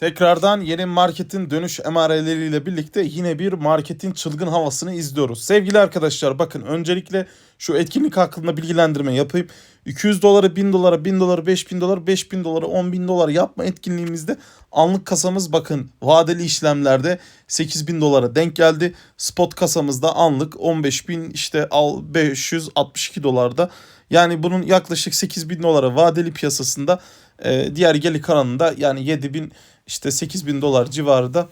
Tekrardan yeni marketin dönüş emareleriyle birlikte yine bir marketin çılgın havasını izliyoruz. Sevgili arkadaşlar bakın öncelikle şu etkinlik hakkında bilgilendirme yapayım. 200 doları 1000 dolara 1000 doları 5000 dolar 5000 doları 10 bin dolar yapma etkinliğimizde anlık kasamız bakın vadeli işlemlerde 8000 dolara denk geldi. Spot kasamızda anlık 15000 işte al 562 dolarda. Yani bunun yaklaşık 8000 dolara vadeli piyasasında e, diğer geli kalanında yani 7000 işte 8000 dolar civarında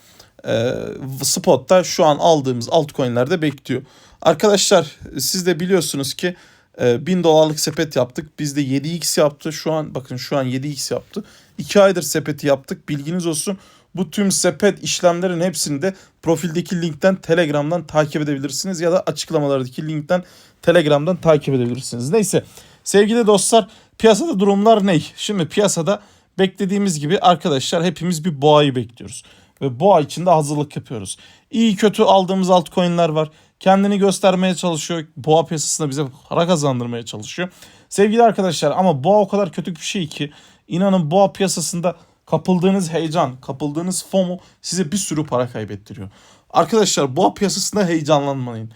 e, spotta şu an aldığımız altcoin'lerde bekliyor. Arkadaşlar siz de biliyorsunuz ki e, 1000 dolarlık sepet yaptık. Bizde 7x yaptı. Şu an bakın şu an 7x yaptı. 2 aydır sepeti yaptık. Bilginiz olsun. Bu tüm sepet işlemlerin hepsini de profildeki linkten Telegram'dan takip edebilirsiniz ya da açıklamalardaki linkten Telegram'dan takip edebilirsiniz. Neyse sevgili dostlar piyasada durumlar ne? Şimdi piyasada beklediğimiz gibi arkadaşlar hepimiz bir boğayı bekliyoruz. Ve boğa için de hazırlık yapıyoruz. İyi kötü aldığımız altcoin'ler var. Kendini göstermeye çalışıyor. Boğa piyasasında bize para kazandırmaya çalışıyor. Sevgili arkadaşlar ama boğa o kadar kötü bir şey ki inanın boğa piyasasında kapıldığınız heyecan, kapıldığınız FOMO size bir sürü para kaybettiriyor. Arkadaşlar boğa piyasasında heyecanlanmayın.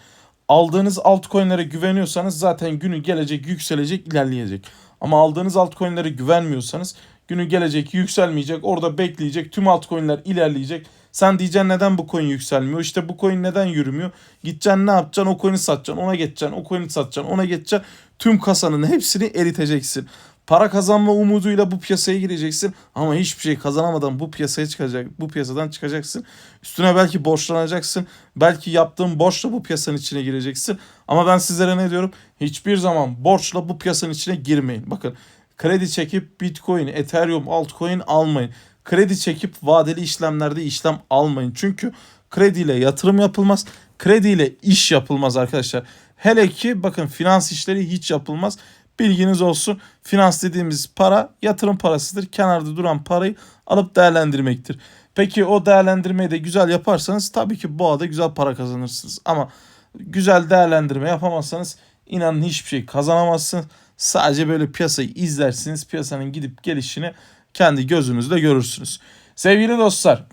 Aldığınız altcoin'lere güveniyorsanız zaten günü gelecek, yükselecek, ilerleyecek. Ama aldığınız altcoin'lere güvenmiyorsanız günü gelecek, yükselmeyecek, orada bekleyecek, tüm altcoin'ler ilerleyecek. Sen diyeceksin neden bu coin yükselmiyor? İşte bu coin neden yürümüyor? Gideceksin ne yapacaksın? O coin'i satacaksın, ona geçeceksin, o coin'i satacaksın, ona geçeceksin. Tüm kasanın hepsini eriteceksin. Para kazanma umuduyla bu piyasaya gireceksin ama hiçbir şey kazanamadan bu piyasaya çıkacak, bu piyasadan çıkacaksın. Üstüne belki borçlanacaksın. Belki yaptığın borçla bu piyasanın içine gireceksin. Ama ben sizlere ne diyorum? Hiçbir zaman borçla bu piyasanın içine girmeyin. Bakın kredi çekip Bitcoin, Ethereum, altcoin almayın. Kredi çekip vadeli işlemlerde işlem almayın. Çünkü krediyle yatırım yapılmaz. Krediyle iş yapılmaz arkadaşlar. Hele ki bakın finans işleri hiç yapılmaz. Bilginiz olsun. Finans dediğimiz para yatırım parasıdır. Kenarda duran parayı alıp değerlendirmektir. Peki o değerlendirmeyi de güzel yaparsanız tabii ki boğada güzel para kazanırsınız. Ama güzel değerlendirme yapamazsanız inanın hiçbir şey kazanamazsınız. Sadece böyle piyasayı izlersiniz. Piyasanın gidip gelişini kendi gözünüzle görürsünüz. Sevgili dostlar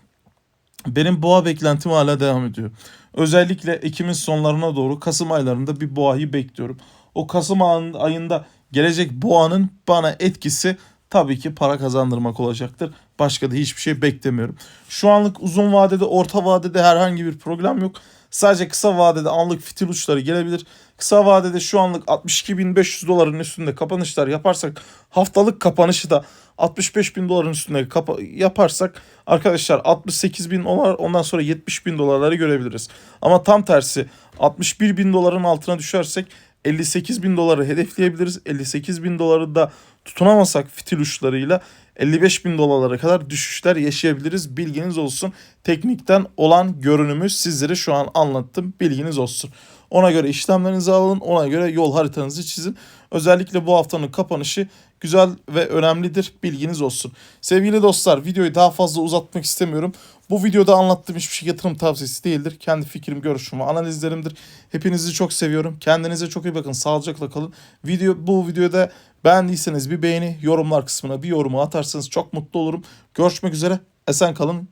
benim boğa beklentim hala devam ediyor. Özellikle Ekim'in sonlarına doğru Kasım aylarında bir boğayı bekliyorum. O Kasım ayında gelecek boğanın bana etkisi tabii ki para kazandırmak olacaktır. Başka da hiçbir şey beklemiyorum. Şu anlık uzun vadede, orta vadede herhangi bir program yok. Sadece kısa vadede anlık fitil uçları gelebilir. Kısa vadede şu anlık 62.500 doların üstünde kapanışlar yaparsak haftalık kapanışı da 65.000 doların üstünde yaparsak arkadaşlar 68.000 dolar ondan sonra 70.000 dolarları görebiliriz. Ama tam tersi 61.000 doların altına düşersek 58 bin doları hedefleyebiliriz. 58 bin doları da tutunamasak fitil uçlarıyla 55 bin dolarlara kadar düşüşler yaşayabiliriz. Bilginiz olsun. Teknikten olan görünümü sizlere şu an anlattım. Bilginiz olsun. Ona göre işlemlerinizi alın. Ona göre yol haritanızı çizin. Özellikle bu haftanın kapanışı güzel ve önemlidir. Bilginiz olsun. Sevgili dostlar videoyu daha fazla uzatmak istemiyorum. Bu videoda anlattığım hiçbir şey yatırım tavsiyesi değildir. Kendi fikrim, görüşüm ve analizlerimdir. Hepinizi çok seviyorum. Kendinize çok iyi bakın. Sağlıcakla kalın. Video bu videoda beğendiyseniz bir beğeni, yorumlar kısmına bir yorumu atarsanız çok mutlu olurum. Görüşmek üzere. Esen kalın.